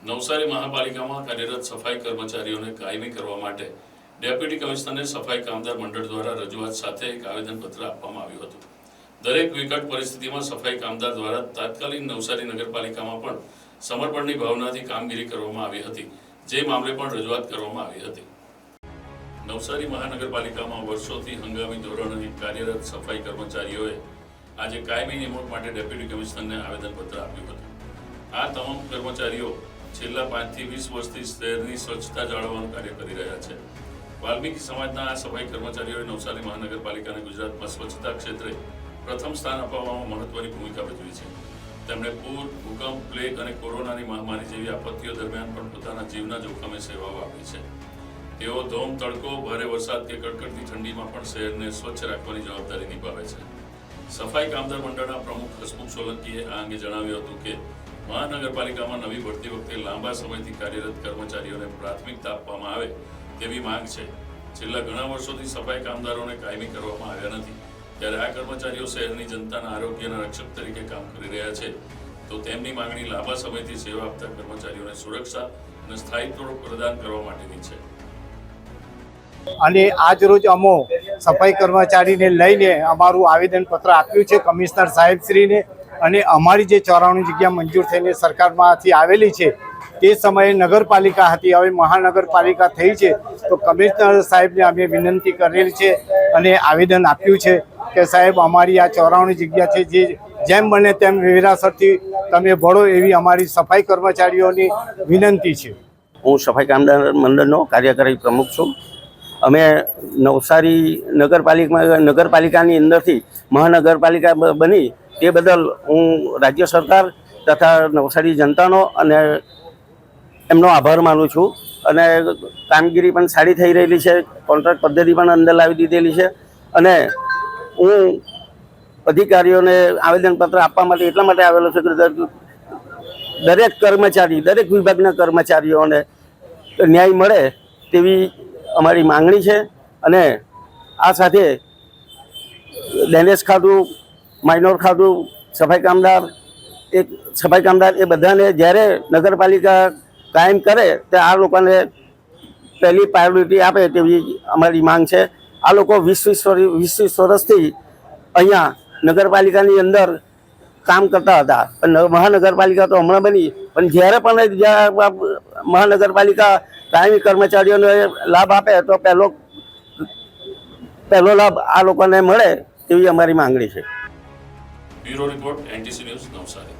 નવસારી મહાપાલિકામાં કાર્યરત સફાઈ કર્મચારીઓને કાયમી કરવા માટે ડેપ્યુટી કમિશનરને સફાઈ કામદાર મંડળ દ્વારા રજૂઆત સાથે એક આવેદનપત્ર આપવામાં આવ્યું હતું. દરેક વિકટ પરિસ્થિતિમાં સફાઈ કામદાર દ્વારા તાત્કાલિક નવસારી નગરપાલિકામાં પણ સમર્પણની ભાવનાથી કામગીરી કરવામાં આવી હતી, જે મામલે પણ રજૂઆત કરવામાં આવી હતી. નવસારી મહાનગરપાલિકામાં વર્ષોથી હંગામી ધોરણે કાર્યરત સફાઈ કર્મચારીઓએ આજે કાયમી નિમણૂક માટે ડેપ્યુટી કમિશનરને આવેદનપત્ર આપ્યું હતું. આ તમામ કર્મચારીઓ છેલ્લા પાંચથી વીસ વર્ષથી શહેરની સ્વચ્છતા જાળવવાનું કાર્ય કરી રહ્યા છે. વાલ્મીકી સમાજના આ સફાઈ કર્મચારીઓએ નવસારી મહાનગરપાલિકાને ગુજરાતમાં સ્વચ્છતા ક્ષેત્રે પ્રથમ સ્થાન અપાવવામાં મહત્વની ભૂમિકા ભજવી છે. તેમણે પૂર, ભૂકંપ, પ્લેગ અને કોરોનાની મહામારી જેવી આપત્તિઓ દરમિયાન પણ પોતાના જીવના જોખમે સેવાઓ આપી છે. તેઓ ધોમ, તડકો, ભારે વરસાદ કે કડકડતી ઠંડીમાં પણ શહેરને સ્વચ્છ રાખવાની જવાબદારી નિભાવે છે. સફાઈ કામદાર મંડળના પ્રમુખ હસમુખ સોલંકીએ આ અંગે જણાવ્યું હતું કે મહાનગરપાલિકામાં નવી ભરતી વખતે લાંબા સમયથી કાર્યરત કર્મચારીઓને પ્રાથમિકતા આપવામાં આવે તેવી માંગ છે. છેલ્લા ઘણા વર્ષોથી સફાઈ કામદારોને કાયમી કરવામાં આવ્યા નથી. ત્યારે આ કર્મચારીઓ શહેરની જનતાના આરોગ્યના રક્ષક તરીકે કામ કરી રહ્યા છે. તો તેમની માંગણી લાંબા સમયથી સેવા આપતા કર્મચારીઓને સુરક્ષા અને સ્થાયિત્વ પ્રદાન કરવા માટેની છે. અને આજ અમો સફાઈ કર્મચારીને લઈને અમારું આવેદનપત્ર આપ્યું છે કમિશનર સાહેબશ્રીને. અને અમારી જે ચોરાણું જગ્યા મંજૂર થઈને સરકારમાંથી આવેલી છે, તે સમયે નગરપાલિકા હતી, હવે મહાનગરપાલિકા થઈ છે. તો કમિશનર સાહેબને અમે વિનંતી કરેલી છે અને આવેદન આપ્યું છે કે સાહેબ, અમારી આ ચોરાણું જગ્યા છે, જે જેમ બને તેમ વેરાસરથી તમે ભળો એવી અમારી સફાઈ કર્મચારીઓની વિનંતી છે. હું સફાઈ કામદાર મંડળનો કાર્યકારી પ્રમુખ છું. અમે નવસારી નગરપાલિકા નગરપાલિકાની અંદરથી મહાનગરપાલિકા બની. તે બદલ હું રાજ્ય સરકાર તથા નવસારી જનતાનો અને એમનો આભાર માનું છું. અને કામગીરી પણ સારી થઈ રહેલી છે. કોન્ટ્રાક્ટ પદ્ધતિ પણ અંદર લાવી દીધેલી છે. અને હું અધિકારીઓને આવેદનપત્ર આપવા માટે એટલા માટે આવેલો છું કે દરેક કર્મચારી, દરેક વિભાગના કર્મચારીઓને ન્યાય મળે તેવી અમારી માંગણી છે અને આ સાથે ડેનેસ ખાતું, માઇનોર ખાતું, સફાઈ કામદાર, એક સફાઈ કામદાર એ બધાને જ્યારે નગરપાલિકા કાયમ કરે તે આ લોકોને પહેલી પ્રાયોરિટી આપે તેવી અમારી માંગ છે. આ લોકો વીસ વીસ વીસ વર્ષથી અહીંયા નગરપાલિકાની અંદર કામ કરતા હતા. પણ મહાનગરપાલિકા તો હમણાં બની. પણ જ્યારે પણ મહાનગરપાલિકા કાયમી કર્મચારીઓને લાભ આપે તો પહેલો પહેલો લાભ આ લોકોને મળે તેવી અમારી માંગણી છે. Bureau report NTC news Navsari.